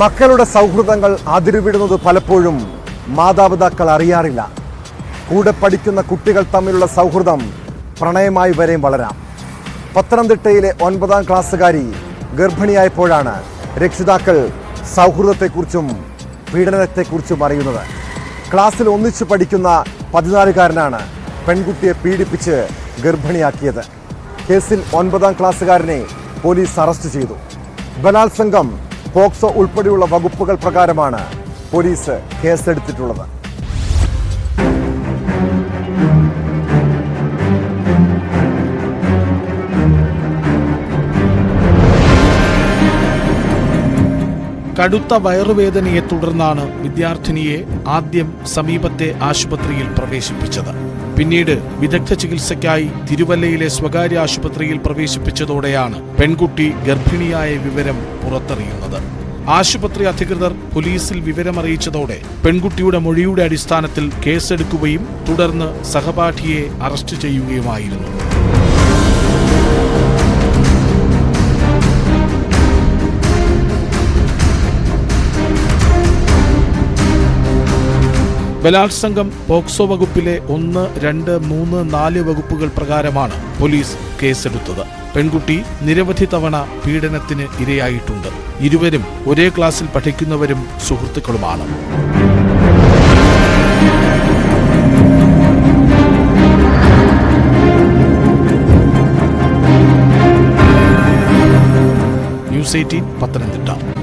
മക്കളുടെ സൗഹൃദങ്ങൾ അതിരുവിടുന്നത് പലപ്പോഴും മാതാപിതാക്കൾ അറിയാറില്ല. കൂടെ പഠിക്കുന്ന കുട്ടികൾ തമ്മിലുള്ള സൗഹൃദം പ്രണയമായി വരെയും വളരാം. പത്തനംതിട്ടയിലെ ഒൻപതാം ക്ലാസ്സുകാരി ഗർഭിണിയായപ്പോഴാണ് രക്ഷിതാക്കൾ സൗഹൃദത്തെക്കുറിച്ചും പീഡനത്തെക്കുറിച്ചും അറിയുന്നത്. ക്ലാസ്സിൽ ഒന്നിച്ചു പഠിക്കുന്ന പതിനാലുകാരനാണ് പെൺകുട്ടിയെ പീഡിപ്പിച്ച് ഗർഭിണിയാക്കിയത്. കേസിൽ ഒൻപതാം ക്ലാസ്സുകാരനെ പോലീസ് അറസ്റ്റ് ചെയ്തു. ബലാത്സംഗം പോക്സോ ഉൾപ്പെടെയുള്ള വകുപ്പുകൾ പ്രകാരമാണ് പോലീസ് കേസെടുത്തിട്ടുള്ളത്. കടുത്ത വയറുവേദനയെ തുടർന്നാണ് വിദ്യാർത്ഥിനിയെ ആദ്യം സമീപത്തെ ആശുപത്രിയിൽ പ്രവേശിപ്പിച്ചത്. പിന്നീട് വിദഗ്ധ ചികിത്സയ്ക്കായി തിരുവല്ലയിലെ സ്വകാര്യ ആശുപത്രിയിൽ പ്രവേശിപ്പിച്ചതോടെയാണ് പെൺകുട്ടി ഗർഭിണിയായ വിവരം പുറത്തറിയുന്നത്. ആശുപത്രി അധികൃതർ പോലീസിൽ വിവരമറിയിച്ചതോടെ പെൺകുട്ടിയുടെ മൊഴിയുടെ അടിസ്ഥാനത്തിൽ കേസെടുക്കുകയും തുടർന്ന് സഹപാഠിയെ അറസ്റ്റ് ചെയ്യുകയുമായിരുന്നു. ബലാത്സംഗം പോക്സോ വകുപ്പിലെ ഒന്ന് രണ്ട് മൂന്ന് നാല് വകുപ്പുകൾ പ്രകാരമാണ് പോലീസ് കേസെടുത്തത്. പെൺകുട്ടി നിരവധി തവണ പീഡനത്തിന് ഇരയായിട്ടുണ്ട്. ഇരുവരും ഒരേ ക്ലാസ്സിൽ പഠിക്കുന്നവരും സുഹൃത്തുക്കളുമാണ്. News eighteen Pathanamthitta.